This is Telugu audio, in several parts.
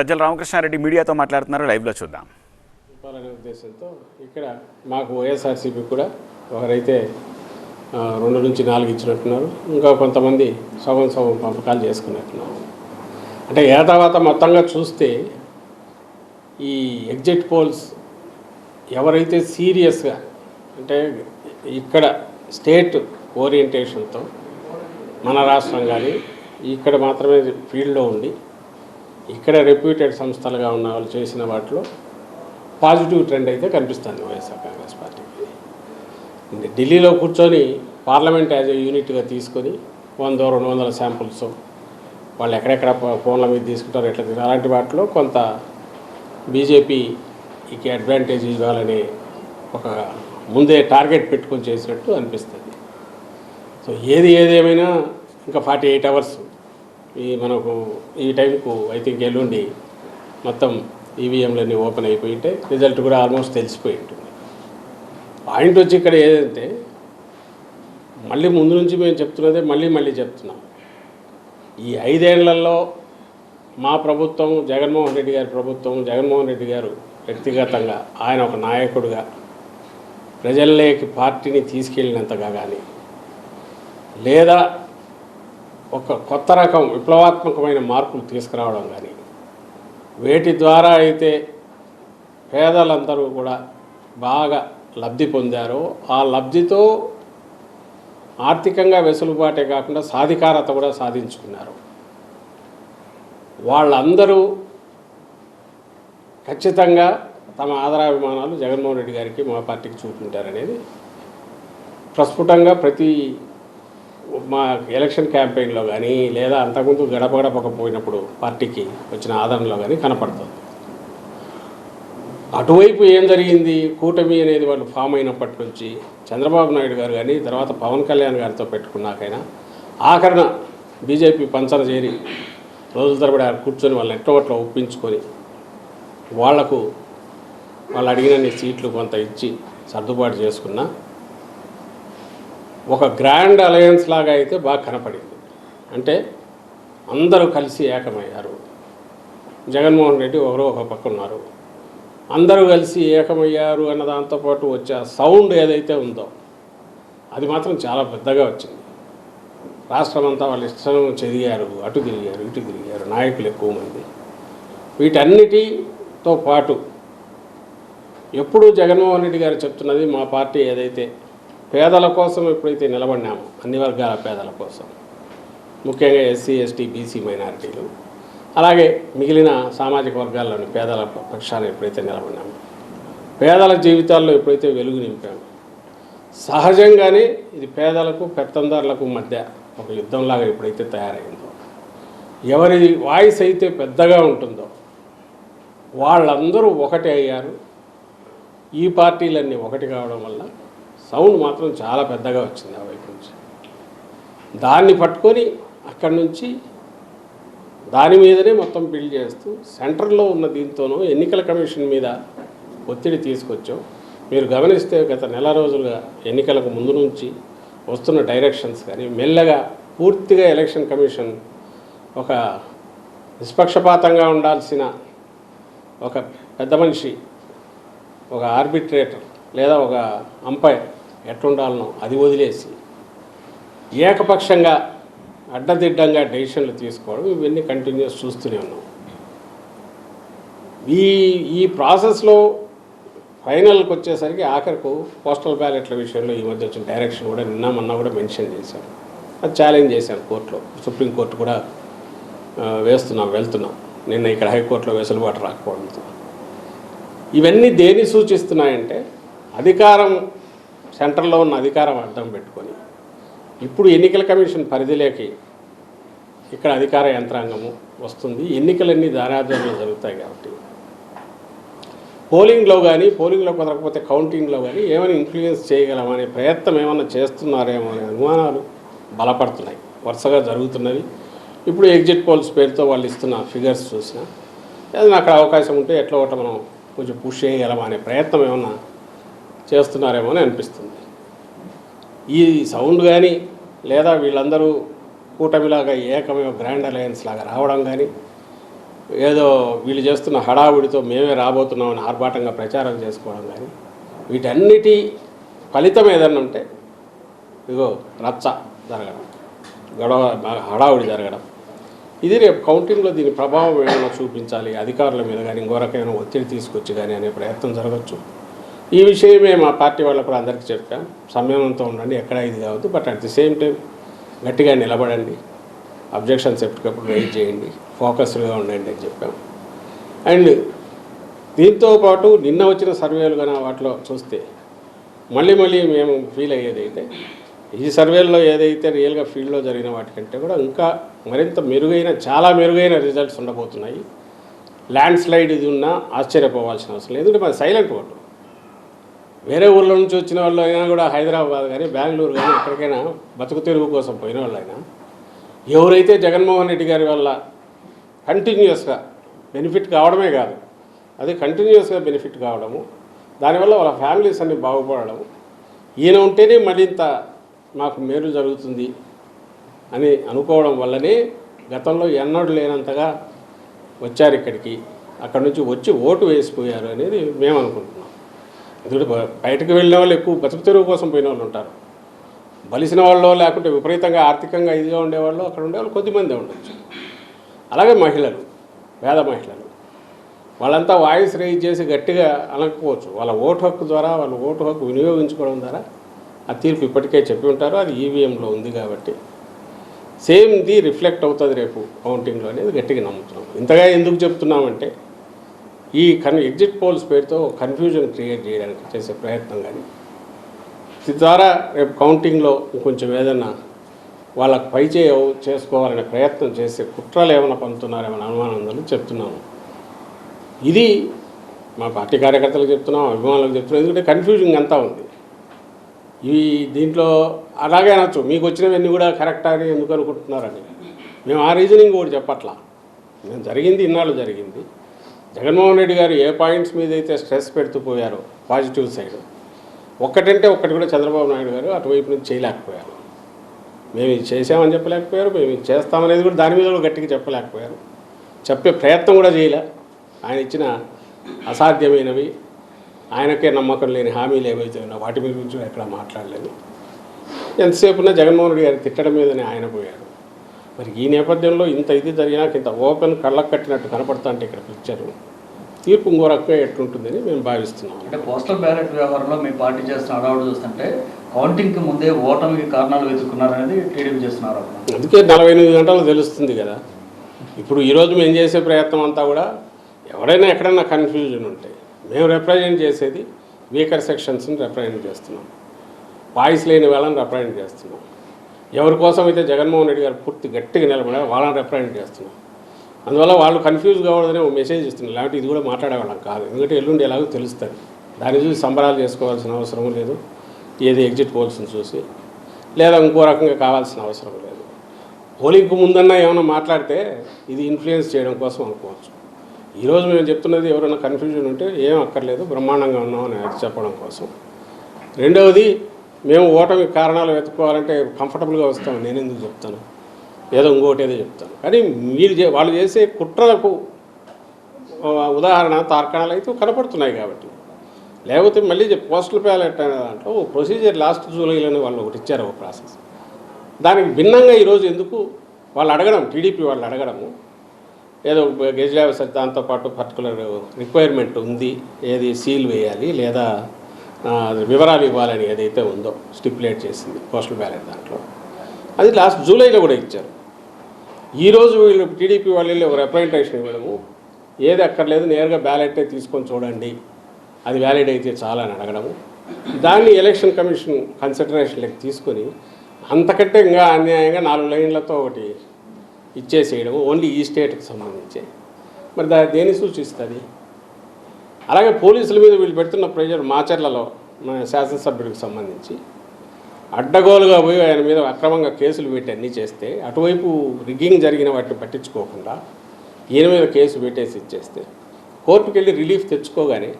సజ్జల రామకృష్ణారెడ్డి మీడియాతో మాట్లాడుతున్నారు. లైవ్లో చూద్దాం. చెప్పాలనే ఉద్దేశంతో ఇక్కడ మాకు వైఎస్ఆర్సీపీ కూడా ఒకరైతే రెండు నుంచి నాలుగు ఇచ్చినట్టున్నారు. ఇంకా కొంతమంది సగం సగం పంపకాలు చేసుకున్నట్టున్నారు. అంటే ఏ తర్వాత మొత్తంగా చూస్తే ఈ ఎగ్జిట్ పోల్స్ ఎవరైతే సీరియస్గా అంటే ఇక్కడ స్టేట్ ఓరియంటేషన్తో మన రాష్ట్రం కానీ ఇక్కడ మాత్రమే ఫీల్డ్లో ఉండి ఇక్కడ రెప్యూటెడ్ సంస్థలుగా ఉన్న వాళ్ళు చేసిన వాటిలో పాజిటివ్ ట్రెండ్ అయితే కనిపిస్తుంది వైఎస్ఆర్ కాంగ్రెస్ పార్టీకి ఢిల్లీలో కూర్చొని పార్లమెంట్ యాజ్ ఏ యూనిట్గా తీసుకొని వంద రెండు వందల శాంపుల్స్ వాళ్ళు ఎక్కడెక్కడ ఫోన్ల మీద తీసుకుంటారు ఎట్లా తీసుకుంటారు అలాంటి వాటిలో కొంత బీజేపీకి అడ్వాంటేజ్ ఇవ్వాలని ఒక ముందే టార్గెట్ పెట్టుకొని చేసినట్టు అనిపిస్తుంది. సో ఏది ఏదేమైనా ఇంకా ఫార్టీ ఎయిట్ అవర్స్ ఈ మనకు ఈ టైంకు ఐ థింక్ ఎల్లుండి మొత్తం ఈవీఎంలన్నీ ఓపెన్ అయిపోయి ఉంటే రిజల్ట్ కూడా ఆల్మోస్ట్ తెలిసిపోయి ఉంటుంది. పాయింట్ వచ్చి ఇక్కడ ఏదంటే మళ్ళీ ముందు నుంచి మేము చెప్తున్నదే మళ్ళీ మళ్ళీ చెప్తున్నాం. ఈ ఐదేళ్ళలో మా ప్రభుత్వం జగన్మోహన్ రెడ్డి గారి ప్రభుత్వం జగన్మోహన్ రెడ్డి గారు వ్యక్తిగతంగా ఆయన ఒక నాయకుడుగా ప్రజల్లోకి పార్టీని తీసుకెళ్ళినంతగా కానీ లేదా ఒక కొత్త రకం విప్లవాత్మకమైన మార్పులు తీసుకురావడం కానీ వేటి ద్వారా అయితే పేదలందరూ కూడా బాగా లబ్ధి పొందారో ఆ లబ్ధితో ఆర్థికంగా వెసులుబాటే కాకుండా సాధికారత కూడా సాధించుకున్నారు. వాళ్ళందరూ ఖచ్చితంగా తమ ఆదరాభిమానాలు జగన్మోహన్ రెడ్డి గారికి మా పార్టీకి చూపించారనేది ప్రస్ఫుటంగా ప్రతి మా ఎలక్షన్ క్యాంపెయిన్లో కానీ లేదా అంతకుముందు గడప గడపకపోయినప్పుడు పార్టీకి వచ్చిన ఆదరణలో కానీ కనపడుతుంది. అటువైపు ఏం జరిగింది? కూటమి అనేది వాళ్ళు ఫామ్ అయినప్పటి నుంచి చంద్రబాబు నాయుడు గారు కానీ తర్వాత పవన్ కళ్యాణ్ గారితో పెట్టుకున్నాకైనా ఆఖరణ బీజేపీ పంచన చేరి రోజుల తరబడి కూర్చొని వాళ్ళని ఎట్టవట్లో ఒప్పించుకొని వాళ్ళకు వాళ్ళు అడిగినన్ని సీట్లు కొంత ఇచ్చి సర్దుబాటు చేసుకున్నా ఒక గ్రాండ్ అలయన్స్ లాగా అయితే బాగా కనపడింది. అంటే అందరూ కలిసి ఏకమయ్యారు. జగన్మోహన్ రెడ్డి ఒకరు ఒక పక్క ఉన్నారు. అందరూ కలిసి ఏకమయ్యారు అన్న దాంతోపాటు వచ్చే సౌండ్ ఏదైతే ఉందో అది మాత్రం చాలా పెద్దగా వచ్చింది. రాష్ట్రం అంతా వాళ్ళు ఇష్టం చెదిగారు అటు తిరిగారు ఇటు తిరిగారు నాయకులు ఎక్కువ మంది. వీటన్నిటితో పాటు ఎప్పుడు జగన్మోహన్ రెడ్డి గారు చెప్తున్నది మా పార్టీ ఏదైతే పేదల కోసం ఎప్పుడైతే నిలబడినామో అన్ని వర్గాల పేదల కోసం ముఖ్యంగా ఎస్సీ ఎస్టీ బీసీ మైనారిటీలు అలాగే మిగిలిన సామాజిక వర్గాల్లోని పేదల పక్షాన ఎప్పుడైతే నిలబడినాము పేదల జీవితాల్లో ఎప్పుడైతే వెలుగు నింపాము సహజంగానే ఇది పేదలకు పెత్తందారులకు మధ్య ఒక యుద్ధంలాగా ఎప్పుడైతే తయారైందో ఎవరి వాయిస్ అయితే పెద్దగా ఉంటుందో వాళ్ళందరూ ఒకటి అయ్యారు. ఈ పార్టీలన్నీ ఒకటి కావడం వల్ల సౌండ్ మాత్రం చాలా పెద్దగా వచ్చింది ఆ వైపు నుంచి. దాన్ని పట్టుకొని అక్కడి నుంచి దాని మీదనే మొత్తం బిల్డ్ చేస్తూ సెంటర్లో ఉన్న దీంతోనూ ఎన్నికల కమిషన్ మీద ఒత్తిడి తీసుకొచ్చాం. మీరు గమనిస్తే గత నెల రోజులుగా ఎన్నికలకు ముందు నుంచి వస్తున్న డైరెక్షన్స్ కానీ మెల్లగా పూర్తిగా ఎలక్షన్ కమిషన్ ఒక నిష్పక్షపాతంగా ఉండాల్సిన ఒక పెద్ద మనిషి ఒక ఆర్బిట్రేటర్ లేదా ఒక అంపైర్ ఎట్లుండాలనో అది వదిలేసి ఏకపక్షంగా అడ్డదిడ్డంగా డెసిషన్లు తీసుకోవడం ఇవన్నీ కంటిన్యూస్ చూస్తూనే ఉన్నాం. ఈ ఈ ప్రాసెస్లో ఫైనల్కి వచ్చేసరికి ఆఖరకు పోస్టల్ బ్యాలెట్ల విషయంలో ఈ మధ్య వచ్చిన డైరెక్షన్ కూడా నిన్న మొన్న కూడా మెన్షన్ చేశాను అది ఛాలెంజ్ చేశాను కోర్టులో. సుప్రీంకోర్టు కూడా వేస్తున్నాం వెళ్తున్నాం. నిన్న ఇక్కడ హైకోర్టులో వెసులుబాటు రాకపోవడంతో. ఇవన్నీ దేని సూచిస్తున్నాయంటే అధికారం సెంటర్లో ఉన్న అధికారం అర్థం పెట్టుకొని ఇప్పుడు ఎన్నికల కమిషన్ పరిధిలోకి ఇక్కడ అధికార యంత్రాంగము వస్తుంది. ఎన్నికలన్నీ దారాధ్వర్యంలో జరుగుతాయి కాబట్టి. పోలింగ్లో కానీ పోలింగ్లో కుదరకపోతే కౌంటింగ్లో కానీ ఏమైనా ఇన్ఫ్లుయెన్స్ చేయగలమనే ప్రయత్నం ఏమైనా చేస్తున్నారేమో అనే అనుమానాలు బలపడుతున్నాయి. వరుసగా జరుగుతున్నవి. ఇప్పుడు ఎగ్జిట్ పోల్స్ పేరుతో వాళ్ళు ఇస్తున్న ఫిగర్స్ చూసినా ఏదైనా అక్కడ అవకాశం ఉంటే ఎట్లా ఒకటి మనం కొంచెం పుష్ చేయగలమా అనే ప్రయత్నం ఏమన్నా చేస్తున్నారేమో అని అనిపిస్తుంది. ఈ సౌండ్ కానీ లేదా వీళ్ళందరూ కూటమిలాగా ఏకమే గ్రాండ్ అలయన్స్ లాగా రావడం కానీ ఏదో వీళ్ళు చేస్తున్న హడావుడితో మేమే రాబోతున్నామని ఆర్భాటంగా ప్రచారం చేసుకోవడం కానీ వీటన్నిటి ఫలితం ఏదన్నా ఉంటే ఇదిగో రచ్చ జరగడం గొడవ హడావుడి జరగడం. ఇది రేపు కౌంటింగ్లో దీని ప్రభావం ఏమైనా చూపించాలి అధికారుల మీద కానీ ఇంకో ఒత్తిడి తీసుకొచ్చి కానీ అనే ప్రయత్నం జరగచ్చు. ఈ విషయమే మా పార్టీ వాళ్ళ కూడా అందరికీ చెప్తాం సంయమనంతో ఉండండి ఎక్కడ ఇది కావద్దు but at the same time గట్టిగా నిలబడండి. అబ్జెక్షన్స్ ఎప్పటికప్పుడు వెయిట్ చేయండి ఫోకస్డ్గా ఉండండి అని చెప్పాం. అండ్ దీంతో పాటు నిన్న వచ్చిన సర్వేలు కానీ వాటిలో చూస్తే మళ్ళీ మళ్ళీ మేము ఫీల్ అయ్యేది అయితే ఈ సర్వేల్లో ఏదైతే రియల్గా ఫీల్డ్లో జరిగిన వాటికంటే కూడా ఇంకా మరింత మెరుగైన చాలా మెరుగైన రిజల్ట్స్ ఉండబోతున్నాయి. ల్యాండ్ స్లైడ్ ఇది ఉన్నా ఆశ్చర్యపోవాల్సిన అవసరం లేదు. ఎందుకంటే మన సైలెంట్ ఓటు వేరే ఊళ్ళో నుంచి వచ్చిన వాళ్ళు అయినా కూడా హైదరాబాద్ కానీ బెంగళూరు కానీ ఎక్కడికైనా బతుకు తెరుగు కోసం పోయిన వాళ్ళైనా ఎవరైతే జగన్మోహన్ రెడ్డి గారి వల్ల కంటిన్యూస్గా బెనిఫిట్ కావడమే కాదు అది కంటిన్యూస్గా బెనిఫిట్ కావడము దానివల్ల వాళ్ళ ఫ్యామిలీస్ అన్ని బాగుపడము ఈయన ఉంటేనే మరింత మాకు మేలు జరుగుతుంది అని అనుకోవడం వల్లనే గతంలో ఎన్నడూ లేనంతగా వచ్చారు ఇక్కడికి. అక్కడి నుంచి వచ్చి ఓటు వేసిపోయారు అనేది మేము అనుకుంటున్నాం ఎందుకంటే బయటకు వెళ్ళిన వాళ్ళు ఎక్కువ బతుకు తెరువు కోసం పోయిన వాళ్ళు ఉంటారు. బలిసిన వాళ్ళు లేకుంటే విపరీతంగా ఆర్థికంగా ఇదిగా ఉండేవాళ్ళు అక్కడ ఉండేవాళ్ళు కొద్దిమందే ఉండొచ్చు. అలాగే మహిళలు పేద మహిళలు. వాళ్ళంతా వాయిస్ రైజ్ చేసి గట్టిగా అనకపోవచ్చు. వాళ్ళ ఓటు హక్కు ద్వారా వాళ్ళ ఓటు హక్కు వినియోగించుకోవడం ద్వారా ఆ తీర్పు ఇప్పటికే చెప్పి ఉంటారు. అది ఈవీఎంలో ఉంది కాబట్టి. సేమ్ ది రిఫ్లెక్ట్ అవుతుంది రేపు కౌంటింగ్లో అనేది గట్టిగా నమ్ముతున్నాం. ఇంతగా ఎందుకు చెప్తున్నామంటే ఈ కన్ ఎగ్జిట్ పోల్స్ పేరుతో కన్ఫ్యూజన్ క్రియేట్ చేయడానికి చేసే ప్రయత్నం కానీ ద్వారా రేపు కౌంటింగ్లో ఇంకొంచెం ఏదైనా వాళ్ళకు పైచే చేసుకోవాలనే ప్రయత్నం చేసే కుట్రలు ఏమైనా పంపుతున్నారేమైనా అనుమానం ఉందని చెప్తున్నాము. ఇది మా పార్టీ కార్యకర్తలకు చెప్తున్నాం అభిమానులకు చెప్తున్నాం ఎందుకంటే కన్ఫ్యూజింగ్ అంతా ఉంది. ఈ దీంట్లో అలాగే అనొచ్చు మీకు వచ్చినవన్నీ కూడా కరెక్ట్ అని ఎందుకు అనుకుంటున్నారని. మేము ఆ రీజనింగ్ కూడా చెప్పట్లా. మేము జరిగింది ఇన్నాళ్ళు జరిగింది. జగన్మోహన్ రెడ్డి గారు ఏ పాయింట్స్ మీద అయితే స్ట్రెస్ పెడుతూ పోయారో పాజిటివ్ సైడ్ ఒక్కటంటే ఒక్కటి కూడా చంద్రబాబు నాయుడు గారు అటువైపు నుంచి చేయలేకపోయారు. మేము ఇది చేసామని చెప్పలేకపోయారు మేము ఇది చేస్తామనేది కూడా దాని మీద కూడా గట్టిగా చెప్పలేకపోయారు. చెప్పే ప్రయత్నం కూడా చేయలే. ఆయన ఇచ్చిన అసాధ్యమైనవి ఆయనకే నమ్మకం లేని హామీలు ఏవైతే ఉన్నాయో వాటి మీద గురించి ఎక్కడ మాట్లాడలేదు. ఎంతసేపు ఉన్నా జగన్మోహన్ రెడ్డి గారు తిట్టడం మీదనే ఆయన పోయారు. మరి ఈ నేపథ్యంలో ఇంత ఇది జరిగినాక ఇంత ఓపెన్ కళ్ళకు కట్టినట్టు కనపడతా అంటే ఇక్కడ పిక్చరు. తీర్పు ఇంకో రకంగా ఎట్లుంటుందని మేము భావిస్తున్నాం. అంటే పోస్టల్ బ్యాలెట్ వ్యవహారంలో మీ పార్టీ చేస్తున్న అడవాడు చూస్తుంటే కౌంటింగ్కి ముందే ఓటమికి కారణాలు వెతుక్కున్నారనేది టీడీపీ చేస్తున్న ఆరోపణ అందుకే నలభై ఎనిమిది గంటలు తెలుస్తుంది కదా. ఇప్పుడు ఈరోజు మేము చేసే ప్రయత్నం అంతా కూడా ఎవరైనా ఎక్కడైనా కన్ఫ్యూజన్ ఉంటే మేము రిప్రజెంట్ చేసేది వీకర్ సెక్షన్స్ని రిప్రజెంట్ చేస్తున్నాం. వాయిస్ లేని వాళ్ళని రిప్రజెంట్ చేస్తున్నాం. ఎవరి కోసం అయితే జగన్మోహన్ రెడ్డి గారు పూర్తి గట్టిగా నిలబడారు వాళ్ళని రిప్రజెంట్ చేస్తున్నాం అందువల్ల వాళ్ళు కన్ఫ్యూజ్ కావడదని ఒక మెసేజ్ ఇస్తున్నారు. లేకపోతే ఇది కూడా మాట్లాడేవాళ్ళం కాదు. ఎందుకంటే ఎల్లుండి ఎలాగో తెలుస్తుంది. దాన్ని చూసి సంబరాలు చేసుకోవాల్సిన అవసరం లేదు. ఏది ఎగ్జిట్ పోల్స్ని చూసి. లేదా ఇంకో రకంగా కావాల్సిన అవసరం లేదు. పోలింగ్కు ముందన్నా ఏమైనా మాట్లాడితే ఇది ఇన్ఫ్లుయెన్స్ చేయడం కోసం అనుకోవచ్చు. ఈరోజు మేము చెప్తున్నది ఎవరైనా కన్ఫ్యూజన్ ఉంటే ఏం అక్కర్లేదు. బ్రహ్మాండంగా ఉన్నామని అది చెప్పడం కోసం. రెండవది మేము ఓటమి కారణాలు వెతుక్కోవాలంటే కంఫర్టబుల్గా వస్తాం. నేను ఎందుకు చెప్తాను? ఏదో ఇంకోటి ఏదో చెప్తాను. కానీ మీరు చే- వాళ్ళు చేసే కుట్రలకు ఉదాహరణ తార్కాణాలు అయితే కనపడుతున్నాయి కాబట్టి. లేకపోతే మళ్ళీ పోస్టల్ బ్యాలెట్ అనే దాంట్లో ఓ ప్రొసీజర్ లాస్ట్ జూలైలోనే వాళ్ళు ఒకటి ఇచ్చారు ఒక ప్రాసెస్. దానికి భిన్నంగా ఈరోజు ఎందుకు? వాళ్ళు అడగడం టీడీపీ వాళ్ళు అడగడము. ఏదో గెజిల్ ఆఫీసర్ దాంతోపాటు పర్టికులర్ రిక్వైర్మెంట్ ఉంది. ఏది సీల్ వేయాలి లేదా వివరాలు ఇవ్వాలని ఏదైతే ఉందో స్టిపులేట్ చేసింది పోస్టల్ బ్యాలెట్ దాంట్లో. అది లాస్ట్ జూలైలో కూడా ఇచ్చారు. ఈరోజు వీళ్ళు టీడీపీ వాళ్ళు వెళ్ళి ఒక రిప్రజెంటేషన్ ఇవ్వడము. ఏది అక్కర్లేదు నేరుగా బ్యాలెటే తీసుకొని చూడండి. అది వ్యాలిడ్ అయితే చాలా అని అడగడము. దాన్ని ఎలక్షన్ కమిషన్ కన్సిడరేషన్లోకి తీసుకొని అంతకంటే ఇంకా అన్యాయంగా నాలుగు లైన్లతో ఒకటి ఇచ్చేసేయడం ఓన్లీ ఈ స్టేట్కి సంబంధించి. మరి దా దేని సూచిస్తుంది? అలాగే పోలీసుల మీద వీళ్ళు పెడుతున్న ప్రెషర్ మాచర్లలో మన శాసనసభ్యుడికి సంబంధించి. అడ్డగోలుగా పోయి ఆయన మీద అక్రమంగా కేసులు పెట్టి అన్నీ చేస్తే అటువైపు రిగ్గింగ్ జరిగిన వాటిని పట్టించుకోకుండా ఈయన మీద కేసు పెట్టేసి ఇచ్చేస్తే కోర్టుకు వెళ్ళి రిలీఫ్ తెచ్చుకోగానే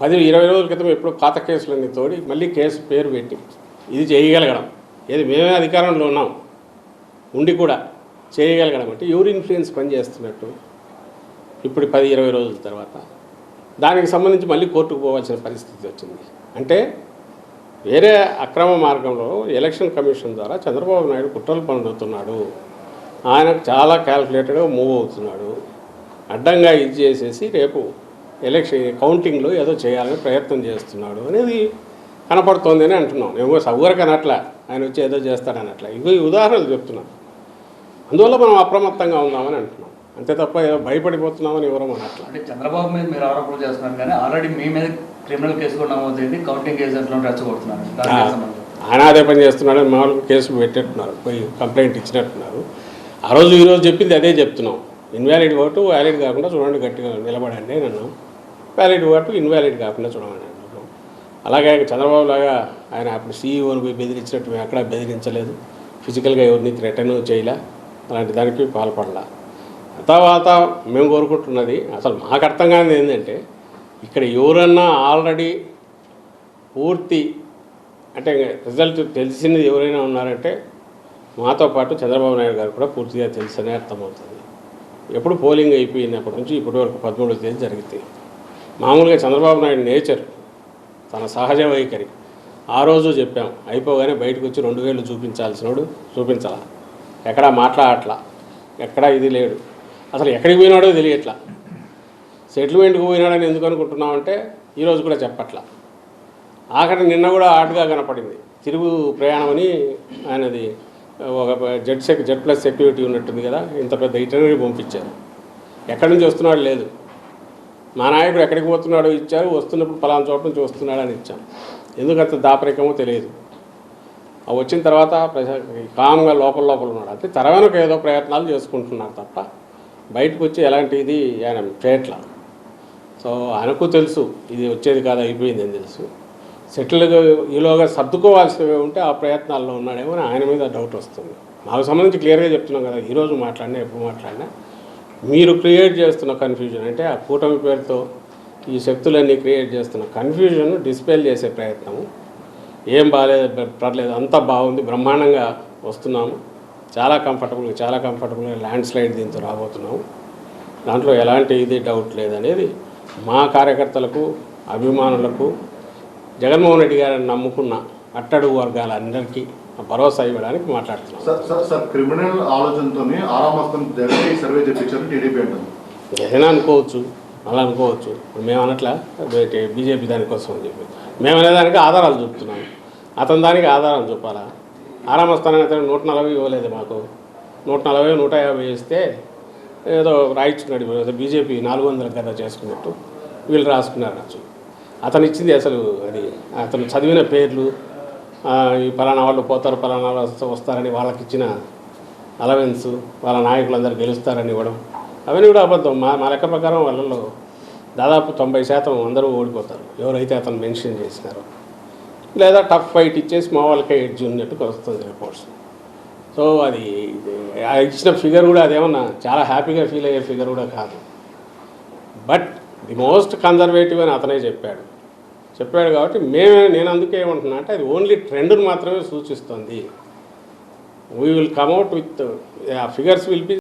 పది ఇరవై రోజుల క్రితం ఎప్పుడో పాత కేసులన్నీ తోడి మళ్ళీ కేసు పేరు పెట్టి ఇది చేయగలగడం. ఏది మేమే అధికారంలో ఉన్నాం. ఉండి కూడా చేయగలగడం అంటే ఎవరు ఇన్ఫ్లుయెన్స్ పనిచేస్తున్నట్టు. ఇప్పుడు పది ఇరవై రోజుల తర్వాత దానికి సంబంధించి మళ్ళీ కోర్టుకు పోవాల్సిన పరిస్థితి వచ్చింది. అంటే వేరే అక్రమ మార్గంలో ఎలక్షన్ కమిషన్ ద్వారా చంద్రబాబు నాయుడు కుట్రలు పన్నుతున్నాడు ఆయన చాలా క్యాల్కులేటెడ్గా మూవ్ అవుతున్నాడు. అడ్డంగా ఇది చేసేసి రేపు ఎలక్షన్ కౌంటింగ్లో ఏదో చేయాలని ప్రయత్నం చేస్తున్నాడు అనేది కనపడుతోంది అని అంటున్నాం. నేను సౌకర్యం అనట్లా ఆయన వచ్చి ఏదో చేస్తాడనట్లా. ఇవి ఈ ఉదాహరణలు చెప్తున్నాను అందువల్ల మనం అప్రమత్తంగా ఉందామని అంటున్నాం. అంతే తప్ప ఏదో భయపడిపోతున్నామని ఎవరో అనట్లా. అంటే చంద్రబాబు మీద మీరు ఆరోపణలు చేస్తున్నారు కానీ ఆల్రెడీ మీ మీద క్రిమినల్ కేసు కూడా నమోదైంది కౌంటింగ్ ఏజెంట్లను రెచ్చగొడుతున్నారు. ఆయన అదే పని చేస్తున్నాడని మామూలుగా కేసు పెట్టేట్టున్నారు పోయి కంప్లైంట్ ఇచ్చినట్టున్నారు. ఆ రోజు ఈ రోజు చెప్పింది అదే చెప్తున్నాం. ఇన్వాలిడ్ ఓటు వ్యాలిడ్ కాకుండా చూడండి గట్టిగా నిలబడండి అని అన్నాం. వ్యాలిడ్ ఓటు ఇన్వాలిడ్ కాకుండా చూడమని అలాగే చంద్రబాబు లాగా ఆయన అప్పుడు సీఈఓని పోయి బెదిరించినట్టు మేము ఎక్కడా బెదిరించలేదు. ఫిజికల్గా ఎవరిని థ్రెటన్ చేయలే. అలాంటి దానికి పాల్పడలా. తర్వాత మేము కోరుకుంటున్నది అసలు మాకు అర్థం కానిది ఏంటంటే ఇక్కడ ఎవరన్నా ఆల్రెడీ పూర్తి అంటే రిజల్ట్ తెలిసింది ఎవరైనా ఉన్నారంటే మాతో పాటు చంద్రబాబు నాయుడు గారు కూడా పూర్తిగా తెలుసనే అర్థమవుతుంది. ఎప్పుడు పోలింగ్ అయిపోయినప్పటి నుంచి ఇప్పటి వరకు పదమూడవ తేదీ జరిగితే మామూలుగా చంద్రబాబు నాయుడు నేచర్ తన సహజ వైఖరి. ఆ రోజు చెప్పాం అయిపోగానే బయటకు వచ్చి రెండు వేలు చూపించాల్సినోడు చూపించాల. ఎక్కడా మాట్లాడట్లా. ఎక్కడా ఇది లేడు. అసలు ఎక్కడికి పోయినాడో తెలియట్లా. సెటిల్మెంట్కి పోయినాడని ఎందుకు అనుకుంటున్నామంటే ఈరోజు కూడా చెప్పట్లా. ఆఖరి నిన్న కూడా ఆటగా కనపడింది. తిరుగు ప్రయాణం అని ఆయనది ఒక Z sec Z plus security ఉన్నట్టుంది కదా ఇంత పెద్ద ఇటనరీ పంపించారు. ఎక్కడి నుంచి వస్తున్నాడు లేదు. మా నాయకుడు ఎక్కడికి పోతున్నాడో ఇచ్చారు వస్తున్నప్పుడు పలానా చోట నుంచి వస్తున్నాడని అని ఎందుకు అంత దాపరికమో తెలియదు. వచ్చిన తర్వాత ప్రజా కామ్గా లోపల లోపల ఉన్నాడు. అంటే తెరవెనక ఏదో ప్రయత్నాలు చేసుకుంటున్నారు తప్ప బయటకు వచ్చి ఎలాంటి ఇది ఆయన చేయట్ల సో ఆయనకు తెలుసు ఇది వచ్చేది కాదు అయిపోయింది అని తెలుసు. సెటిల్గా ఈలోగా సర్దుకోవాల్సినవి ఉంటే ఆ ప్రయత్నాల్లో ఉన్నాడేమో అని ఆయన మీద డౌట్ వస్తుంది. మాకు సంబంధించి క్లియర్గా చెప్తున్నాం కదా ఈరోజు మాట్లాడినా ఎప్పుడు మాట్లాడినా. మీరు క్రియేట్ చేస్తున్న కన్ఫ్యూజన్ అంటే ఆ కూటమి పేరుతో ఈ శక్తులన్నీ క్రియేట్ చేస్తున్న కన్ఫ్యూజన్ డిస్పెల్ చేసే ప్రయత్నము. ఏం బాగాలేదు పర్లేదు అంతా బాగుంది బ్రహ్మాండంగా వస్తున్నాము. చాలా కంఫర్టబుల్గా చాలా కంఫర్టబుల్గా ల్యాండ్ స్లైడ్ దీంతో రాబోతున్నాము దాంట్లో ఎలాంటి ఇది డౌట్ లేదనేది మా కార్యకర్తలకు అభిమానులకు జగన్మోహన్ రెడ్డి గారిని నమ్ముకున్న అట్టడుగు వర్గాలందరికీ భరోసా ఇవ్వడానికి మాట్లాడుతున్నాం. సార్ సార్ సార్ క్రిమినల్ ఆలోచనతో ఆరామస్తం జరిగి ఈ సర్వే చేయించారు టీడీపీ అంటుంది ఏదైనా అనుకోవచ్చు అలా అనుకోవచ్చు. ఇప్పుడు మేము అనట్లా బీజేపీ దానికోసం అని చెప్పి. మేము అనేదానికి ఆధారాలు చూపుతున్నాం. అతని దానికి ఆధారాలు చూపాలా? ఆరామస్థానానికి అతను నూట నలభై ఇవ్వలేదు మాకు. నూట నలభై నూట యాభై ఇస్తే ఏదో రాయించుకున్నాడు ఏదో బీజేపీ నాలుగు వందల కదా చేసుకున్నట్టు వీళ్ళు రాసుకున్నారు అనొచ్చు అతను ఇచ్చింది అసలు అది అతను చదివిన పేర్లు ఈ పలానా వాళ్ళు పోతారు పలానా వాళ్ళు వస్తారని వాళ్ళకి ఇచ్చిన అలవెన్స్ వాళ్ళ నాయకులందరూ గెలుస్తారని ఇవ్వడం అవన్నీ కూడా అబద్ధం. మా మా లెక్క ప్రకారం వాళ్ళలో దాదాపు తొంభై శాతం అందరూ ఓడిపోతారు. ఎవరైతే అతను మెన్షన్ చేసినారో. లేదా టఫ్ ఫైట్ ఇచ్చేసి మా వాళ్ళకే ఎడ్జ్ ఉన్నట్టుగా వస్తుంది రిపోర్ట్స్ సో అది ఆ ఇచ్చిన ఫిగర్ కూడా అదేమన్నా చాలా హ్యాపీగా ఫీల్ అయ్యే ఫిగర్ కూడా కాదు. బట్ ది మోస్ట్ కన్జర్వేటివ్ అని అతనే చెప్పాడు. చెప్పాడు కాబట్టి మేమే నేను అందుకే ఏమంటున్నా అంటే అది ఓన్లీ ట్రెండ్ని మాత్రమే సూచిస్తుంది. We will come out with figures will be